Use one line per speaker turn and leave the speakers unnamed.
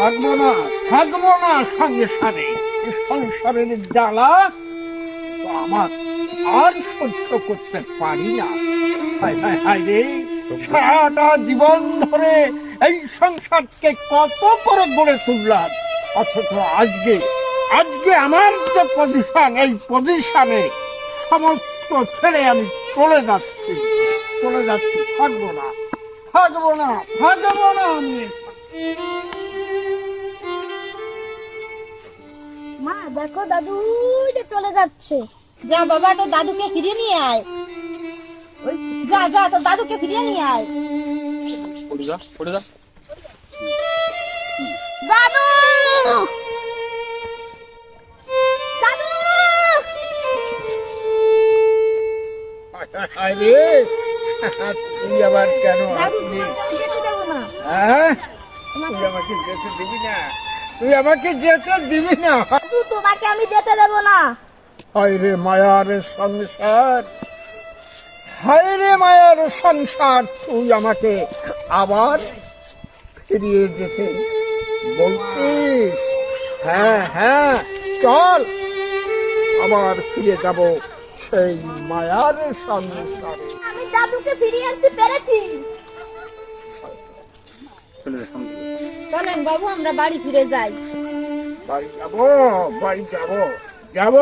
থাকব না থাকব না সংসারে সংসারের জ্বালা আমার আর সহ্য করতে পারি না। রে, সারাটা জীবন ধরে এই সংসারকে কত করে গড়ে তুললাম। অথচ আজকে আজকে আমার যে পজিশন এই পজিশনে সমস্ত ছেড়ে আমি চলে যাচ্ছি। চলে যাচ্ছি, থাকব না থাকব না থাকব না আমি।
দেখো দাদু যে চলে যাচ্ছে। যা বাবা তো দাদুকে ফিরিয়ে নিয়ে আয়। ওই যা যা তো দাদুকে ফিরিয়ে নিয়ে আয়।
পড়ে যা পড়ে যা।
দাদু! দাদু!
আরে তুই আবার কেন আসলি? হ্যাঁ? তুই আমাকে দিবি না? তুই আমাকে যেতে দিবি না।
দাদু তোমাকে আমি যেতে দেবো না।
হায় রে মায়ার সংসার হায় রে মায়ার সংসার তুই আমাকে আবার ফিরিয়ে যেতে বলছিস? হ্যাঁ হ্যাঁ চল আবার ফিরে যাব সেই মায়ার সংসারে।
আমি দাদুকে ফিরিয়ে আনতে চলেন বাবু আমরা বাড়ি ফিরে যাই।
বাড়ি যাব বাড়ি যাব যাব।